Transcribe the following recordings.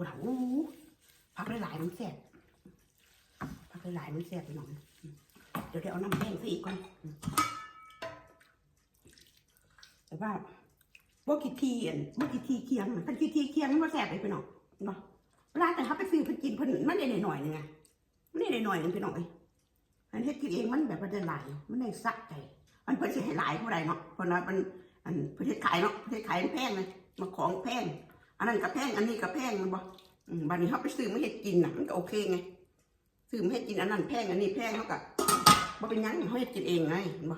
โอ้โหผักหลายๆมันแซ่บผักหลายๆมันแซ่บไปหน่อยเดี๋ยวเดี๋ยวเอาน้ำแดงใส่อีกก่อนแต่ว่าบ่กี่ทีอันบ่กี่ทีเคียงมันกี่ทีเคียงมันแซ่บเลยไปหน่อยเนาะเวลาแต่เขาไปซื้อไปกินเพิ่นมันได้หน่อยๆนึงไงมันได้หน่อยๆนึงไปหน่อยอันเฮ็ดกินเองมันแบบว่าได้หลายมันได้สักใจมันเพิ่นสิให้หลายเท่าใดเนาะเพราะว่ามันอันประเทศขายเนาะประเทศขายมันแพงเลยมาของแพง อันนั้นก็แพงอันนี้ก็แพงมันบ่อืมบัดนี้เขาไปซื้อไมาเฮ็ดกินนะมันก็โอเคไงซื้อไมาเฮ็ดกินอันนั้นแพงอันนี้แพงเขาก็บ่เป็นยังเขาเฮ็ดกินเองไงเห็นบ่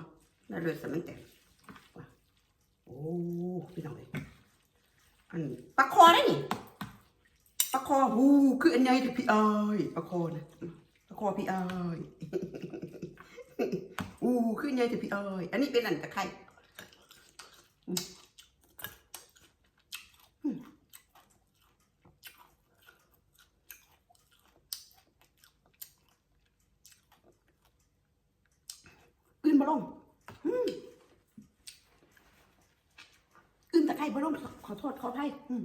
ได้เลยสมันแต่โอ้พี่น้องเอ้ยอันปลาคอได้นี่ปลาคอหูคืออันใหญ่ที่พี่เอ้ยปลาคอนะปลาคอพี่เอ้ยอู้คืออันใหญ่ที่พี่เอ้ยอันนี้เป็นอันตะไคร้ บลงอืมอื่นตะไคร้บลงขอโทษขออภัยอืม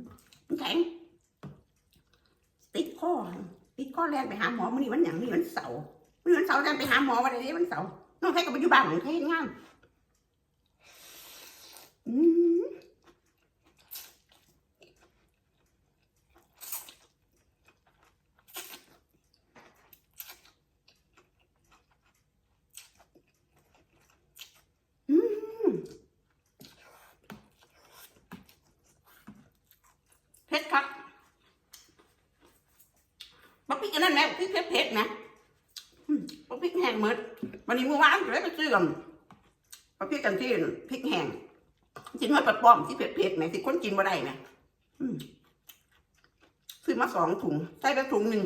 แข็ง ติดข้อติดข้อแรงไปหาหมอมันนี่วันอย่างนี่วันเสาร์มันวันเสาร์แรงไปหาหมอวันนี้วันเสาร์น้องใครกับปัจจุบันของใครเฮ็ดงามอืมอืมเผ็ดครับ บัก พริกเผ็ดๆนะอืมบักพริกแห้งหมดวันนี้เมื่อวานก็เลยไปซื้อกันบักพริกกันที่พริกแห้งกินมาปัดป้อมที่เผ็ดๆไหมที่คนกินบ่ได้ไหมซื้อมาสองถุงใส่ไปถุงหนึ่ง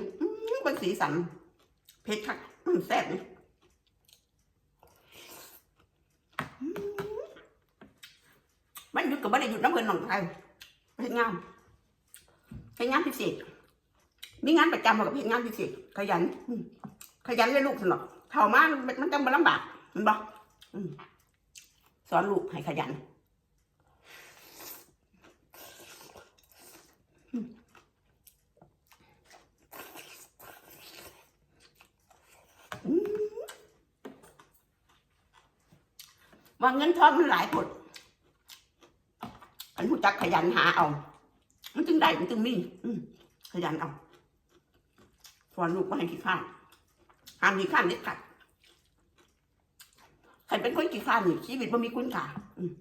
เป็นสีสันเผ็ดคักแซ่บเลยมันหยุดกับบ่ได้หยุดน้ำเงินหนองไทยไปเฮ็ดงานไปงานพิเศษ มีงานประจำกับเฮ็ดงานพิเศษขยันขยันเลยลูกสนอกเท่ามามันมันจังบ่ลำบากมันบอืมสอนลูกให้ขยันว่าเงินทองมันหลายผลอันผู้จักขยันหาเอา มันจึงได้ มันจึงมีขยันเอา สอนลูกว่าให้ขี้ข้านห้ามขี้ข้านเด็ดขาดใครเป็นคนขี้ข้านนี่ชีวิตมันมีคุณค่าอืม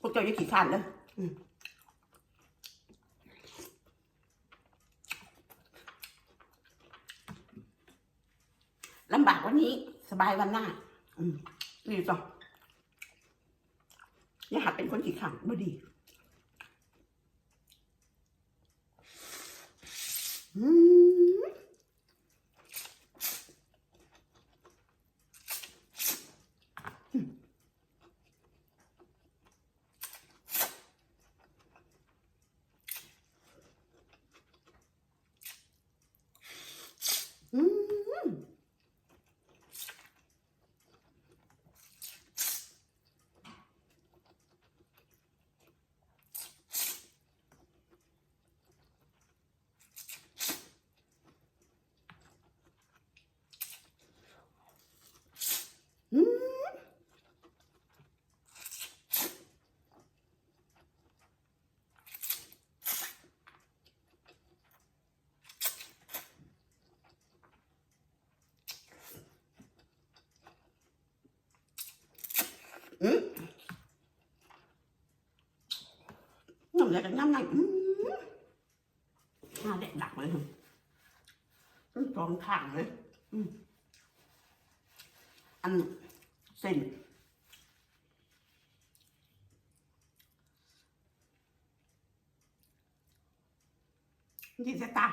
พวกเจ้าอย่าขี้ข้านเด้ออืมลำบากวันนี้ สบายวันหน้า อืมนี่จ้ะอย่าหัดเป็นคนขี้ข้านบ่ดี อืมอืมอืมอืมน้ำอะไรกันน้ำหนอืมหน้าเด็กดักเลยอืมสองข้างเลยอืมอันเส้นยินสตา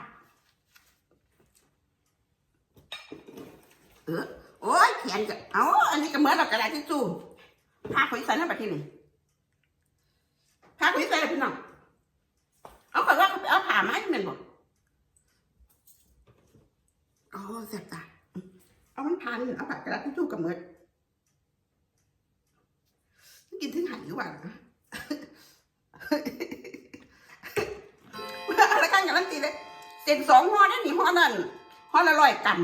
เออโอ้ยเขียนจะเอาอันนี้ก็เหมือนกับกระดาษทิชชู่ผ้าขนใส่นั่นแบบที่นี่ ผ้าขนใส่พี่น้อง เอาแต่ว่าเขาเอาผ้ามาให้มันบอกอ๋อเสร็จจ้ะเอามันพันเอาผ้ากระดาษทิชชู่กับเมือกินถึงหันหรือเปล่าอะไรกันกับลันตีเลยเส้นสองห่อนั่นนี่ห่อนั่นห่อละร้อยกรัม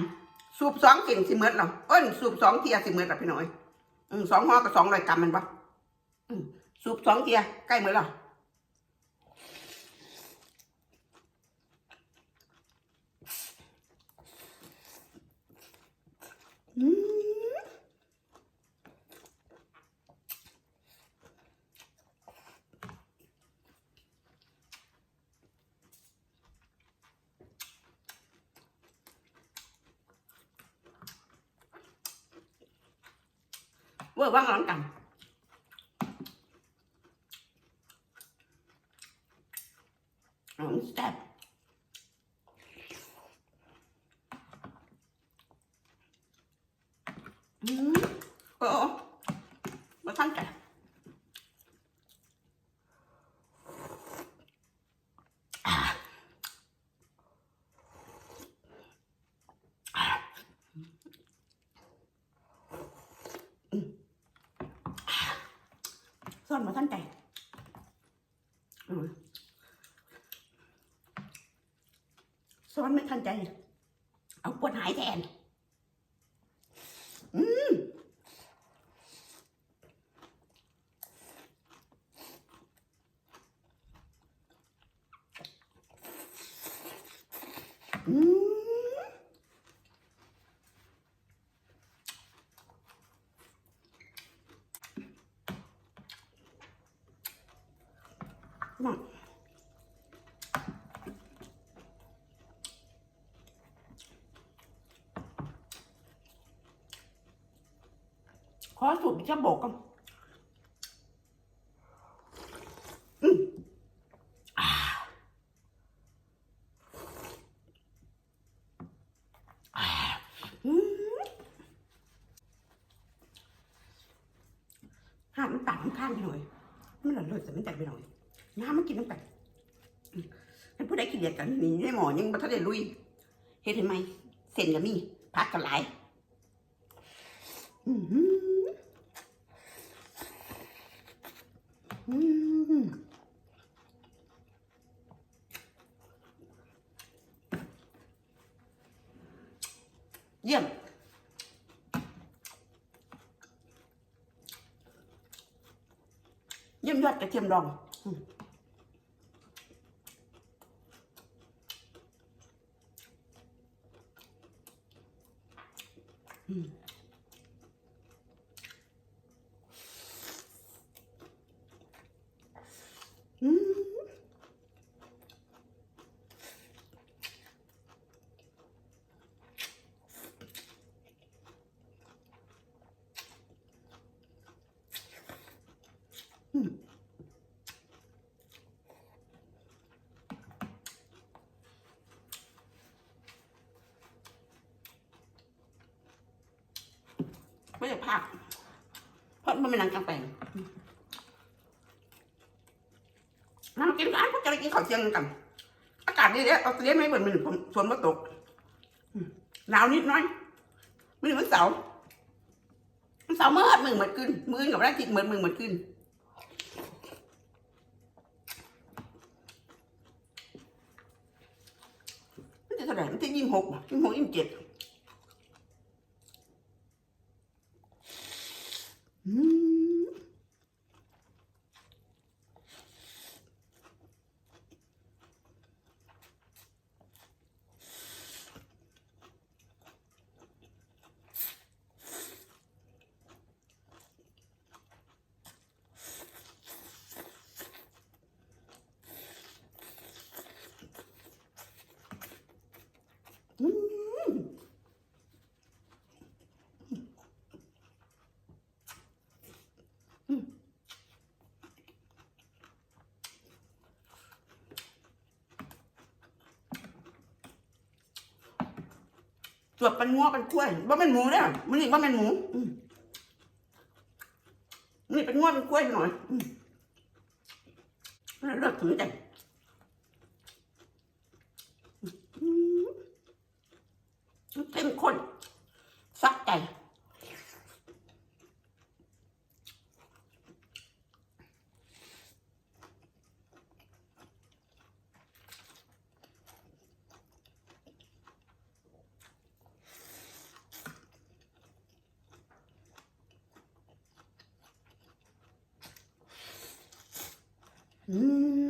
สูบสองเส้นสิเมิดเหรอเอ้นสูบสองเทียสิเมิดเหรอพี่น้อย อืมสองห่อกับสองร้อยกรัมมันปะอืม สูบสองเทียใกล้เหมือนเหรออืมเวอร์ว่างร้อนกันอ๋อ แซ่บอืมโอ้โอ้มาทั้งใจอ่าอ่าอืมอ่าซ่อนมาทั้งใจอืมซ้อน ไม่ทันใจ เอาปวดหายแทน อืมอืมน่ะ ขอสูตรจะบอกกันอืมอ่าอ่าอืมห้ามมันต่ำข้างไปหน่อยมันหล่นเลยแต่มันแตกไปหน่อยน้ำมันกินน้ำแตกให้ผู้ใดขี้เกียจกันหนีได้หมอยังบัทันได้ลุยเฮ็ดเห็นไหมเส้นก็มีพักกันหลาย อืมอืม เยี่ยมเยี่ยมยอดกระเทียมดองอืมอืมอืมอืมไม่ใช่ ผักเพราะมันเป็นหนังกลางแปลงน้ำกินกันพวกจะไปกินข้าวเที่ยงกัน อากาศดีเด้อเอาเตรียมไม่เหมือนมันฝนมาตกหนาวนิดน้อยมันวันเสาเสาร์มืดมึงเหมือนขึ้นมือกับแร่างจิตเหมือนมึงเหมือนขึ้นมันจะเท่าไหร่มันจะยี่สิบหกยี่สิบหกยี่สิบเจ็ดอืมอืม จวบเป็นงัวเป็นกล้วยว่าเป็นหมูเนี่ยมันนี่ว่าเป็นหมูนี่เป็นงัวเป็นกล้วยหน่อยเลิกถือใจอืมเข้มข้นซักใจ อืม